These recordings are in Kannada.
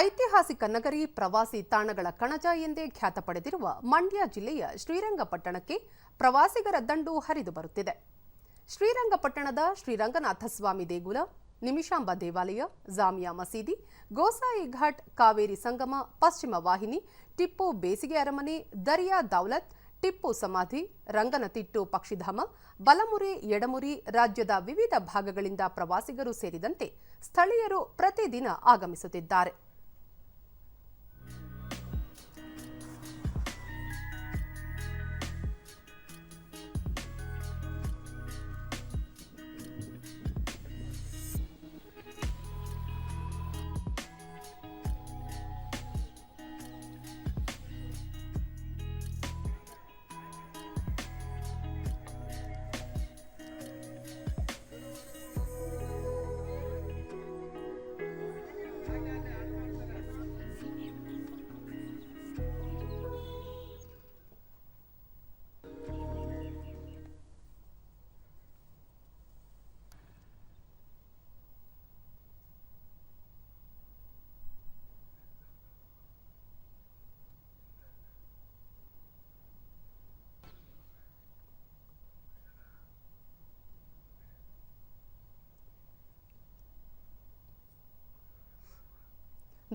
ಐತಿಹಾಸಿಕ ನಗರಿ ಪ್ರವಾಸಿ ತಾಣಗಳ ಕಣಜ ಎಂದೇ ಖ್ಯಾತ ಪಡೆದಿರುವ ಮಂಡ್ಯ ಜಿಲ್ಲೆಯ ಶ್ರೀರಂಗಪಟ್ಟಣಕ್ಕೆ ಪ್ರವಾಸಿಗರ ದಂಡು ಹರಿದು ಬರುತ್ತಿದೆ. ಶ್ರೀರಂಗಪಟ್ಟಣದ ಶ್ರೀರಂಗನಾಥಸ್ವಾಮಿ ದೇಗುಲ, ನಿಮಿಷಾಂಬ ದೇವಾಲಯ, ಜಾಮಿಯಾ ಮಸೀದಿ, ಗೋಸಾಯಿ ಘಾಟ್, ಕಾವೇರಿ ಸಂಗಮ, ಪಶ್ಚಿಮ ವಾಹಿನಿ, ಟಿಪ್ಪು ಬೇಸಿಗೆ ಅರಮನೆ, ದರಿಯಾ ದೌಲತ್, ಟಿಪ್ಪು ಸಮಾಧಿ, ರಂಗನತಿಟ್ಟು ಪಕ್ಷಿಧಾಮ, ಬಲಮುರಿ, ಎಡಮುರಿ ರಾಜ್ಯದ ವಿವಿಧ ಭಾಗಗಳಿಂದ ಪ್ರವಾಸಿಗರು ಸೇರಿದಂತೆ ಸ್ಥಳೀಯರು ಪ್ರತಿದಿನ ಆಗಮಿಸುತ್ತಿದ್ದಾರೆ.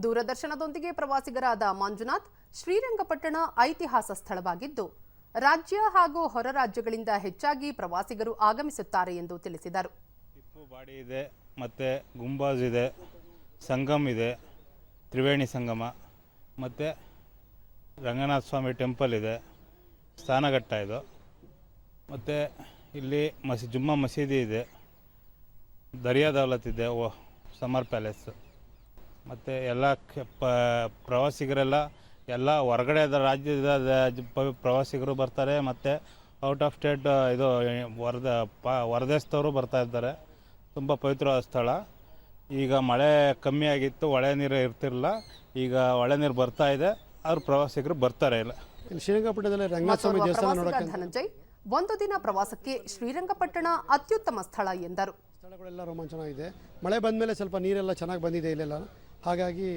ದೂರದರ್ಶನದೊಂದಿಗೆ ಪ್ರವಾಸಿಗರಾದ ಮಂಜುನಾಥ್ ಶ್ರೀರಂಗಪಟ್ಟಣ ಐತಿಹಾಸ ಸ್ಥಳವಾಗಿದ್ದು, ರಾಜ್ಯ ಹಾಗೂ ಹೊರ ರಾಜ್ಯಗಳಿಂದ ಹೆಚ್ಚಾಗಿ ಪ್ರವಾಸಿಗರು ಆಗಮಿಸುತ್ತಾರೆ ಎಂದು ತಿಳಿಸಿದರು. ಟಿಪ್ಪು ಬಾಡಿ ಇದೆ, ಮತ್ತು ಗುಂಬಾಜ್ ಇದೆ, ಸಂಗಮ್ ಇದೆ, ತ್ರಿವೇಣಿ ಸಂಗಮ, ಮತ್ತು ರಂಗನಾಥ ಸ್ವಾಮಿ ಟೆಂಪಲ್ ಇದೆ ಸ್ನಾನಘಟ್ಟ ಇದು. ಮತ್ತು ಇಲ್ಲಿ ಮಸಿ, ಜುಮ್ಮಾ ಮಸೀದಿ ಇದೆ, ದರಿಯಾ ದೌಲತ್ ಇದೆ, ಓ, ಸಮರ್ ಪ್ಯಾಲೇಸ್. ಮತ್ತು ಎಲ್ಲ ಕ- ಪ- ಪ್ರವಾಸಿಗರೆಲ್ಲ ಎಲ್ಲ ಹೊರಗಡೆ ರಾಜ್ಯದ ಪ್ರವಾಸಿಗರು ಬರ್ತಾರೆ ಮತ್ತು ಔಟ್ ಆಫ್ ಸ್ಟೇಟ್ ಇದು ಹೊರದ ಪ ಹೊರದೇಶದವರು ಬರ್ತಾ ಇದ್ದಾರೆ. ತುಂಬ ಪವಿತ್ರವಾದ ಸ್ಥಳ. ಈಗ ಮಳೆ ಕಮ್ಮಿ ಆಗಿತ್ತು ಹೊಳೆ ನೀರು ಇರ್ತಿರಲಿಲ್ಲ. ಈಗ ಹೊಳೆ ನೀರು ಬರ್ತಾ ಇದೆ ಅವ್ರು ಪ್ರವಾಸಿಗರು ಬರ್ತಾರೆ ಇಲ್ಲ. ಶ್ರೀರಂಗಪಟ್ಟಣದಲ್ಲಿ ರಂಗನಾಥ ಸ್ವಾಮಿ ದೇವಸ್ಥಾನ ಧನಂಜಯ್ ಒಂದು ದಿನ ಪ್ರವಾಸಕ್ಕೆ ಶ್ರೀರಂಗಪಟ್ಟಣ ಅತ್ಯುತ್ತಮ ಸ್ಥಳ ಎಂದರು. ಸ್ಥಳಗಳೆಲ್ಲ ಇದೆ. ಮಳೆ ಬಂದ ಮೇಲೆ ಸ್ವಲ್ಪ ನೀರೆಲ್ಲ ಚೆನ್ನಾಗಿ ಬಂದಿದೆ ಇಲ್ಲೆಲ್ಲ? ಹಾಗಾಗಿ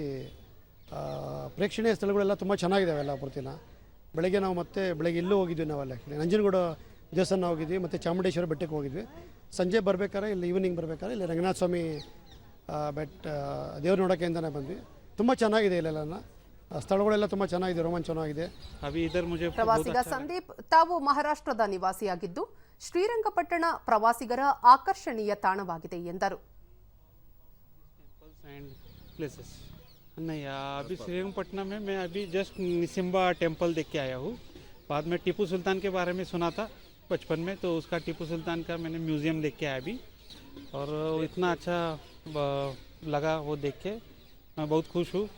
ಪ್ರೇಕ್ಷಣೀಯ ಸ್ಥಳಗಳೆಲ್ಲ ತುಂಬ ಚೆನ್ನಾಗಿದ್ದಾವೆ ಎಲ್ಲ ಪ್ರತಿನ ಬೆಳಗ್ಗೆ ನಾವು ಮತ್ತೆ ಬೆಳಗ್ಗೆ ಇಲ್ಲೂ ಹೋಗಿದ್ವಿ ನಾವೆಲ್ಲ ಆ್ಯಕ್ಚುಲಿ ನಂಜನಗೂಡು ದೇವಸ್ಥಾನ ಹೋಗಿದ್ವಿ ಮತ್ತು ಚಾಮುಂಡೇಶ್ವರ ಬೆಟ್ಟಕ್ಕೆ ಹೋಗಿದ್ವಿ. ಸಂಜೆ ಬರಬೇಕಾದ್ರೆ ಇಲ್ಲಿ ಈವ್ನಿಂಗ್ ಬರಬೇಕಾದ್ರೆ ಇಲ್ಲಿ ರಂಗನಾಥ ಸ್ವಾಮಿ ಬೆಟ್ಟ ದೇವ್ರು ನೋಡೋಕೆ ಅಂತಲೇ ಬಂದ್ವಿ. ತುಂಬ ಚೆನ್ನಾಗಿದೆ ಇಲ್ಲೆಲ್ಲ ಸ್ಥಳಗಳೆಲ್ಲ ತುಂಬ ಚೆನ್ನಾಗಿದೆ ರೋಮಾಂಚನವಾಗಿದೆ ಪ್ರವಾಸಿಗ ಸಂದೀಪ್ ತಾವು ಮಹಾರಾಷ್ಟ್ರದ ನಿವಾಸಿಯಾಗಿದ್ದು ಶ್ರೀರಂಗಪಟ್ಟಣ ಪ್ರವಾಸಿಗರ ಆಕರ್ಷಣೀಯ ತಾಣವಾಗಿದೆ ಎಂದರು. एंड प्लेसेस नहीं अभी श्रीरंगपट्टनम में मैं अभी जस्ट निसिम्बा टेंपल देख के आया हूँ। बाद में टीपू सुल्तान के बारे में सुना था बचपन में तो उसका टीपू सुल्तान का मैंने म्यूज़ियम देख के आया अभी। और इतना अच्छा लगा वो देख के। मैं बहुत खुश हूँ।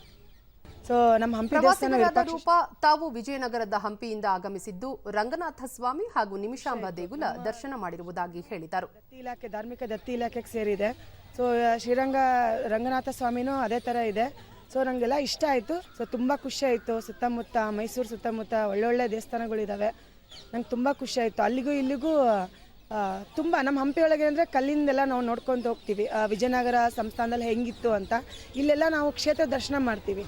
ಸೊ ನಮ್ಮ ಹಂಪಿ ದೇವಸ್ಥಾನ ರೂಪ ತಾವು ವಿಜಯನಗರದ ಹಂಪಿಯಿಂದ ಆಗಮಿಸಿದ್ದು ರಂಗನಾಥ ಸ್ವಾಮಿ ಹಾಗೂ ನಿಮಿಷಾಂಬ ದೇಗುಲ ದರ್ಶನ ಮಾಡಿರುವುದಾಗಿ ಹೇಳಿದರು. ದತ್ತಿ ಇಲಾಖೆ ಧಾರ್ಮಿಕ ದತ್ತಿ ಇಲಾಖೆಗೆ ಸೇರಿದೆ. ಸೊ ಶ್ರೀರಂಗ ರಂಗನಾಥ ಸ್ವಾಮಿನೂ ಅದೇ ತರ ಇದೆ. ಸೊ ನನಗೆಲ್ಲ ಇಷ್ಟ ಆಯ್ತು. ಸೊ ತುಂಬಾ ಖುಷಿ ಆಯ್ತು. ಸುತ್ತಮುತ್ತ ಮೈಸೂರು ಸುತ್ತಮುತ್ತ ಒಳ್ಳೊಳ್ಳೆ ದೇವಸ್ಥಾನಗಳಿದ್ದಾವೆ ನಂಗೆ ತುಂಬಾ ಖುಷಿ ಆಯ್ತು. ಅಲ್ಲಿಗೂ ಇಲ್ಲಿಗೂ ತುಂಬ ನಮ್ಮ ಹಂಪಿ ಒಳಗೆ ಅಂದರೆ ಕಲ್ಲಿಂದೆಲ್ಲ ನಾವು ನೋಡ್ಕೊಂಡು ಹೋಗ್ತೀವಿ. ವಿಜಯನಗರ ಸಂಸ್ಥಾನದಲ್ಲಿ ಹೆಂಗಿತ್ತು ಅಂತ. ಇಲ್ಲೆಲ್ಲ ನಾವು ಕ್ಷೇತ್ರ ದರ್ಶನ ಮಾಡ್ತೀವಿ.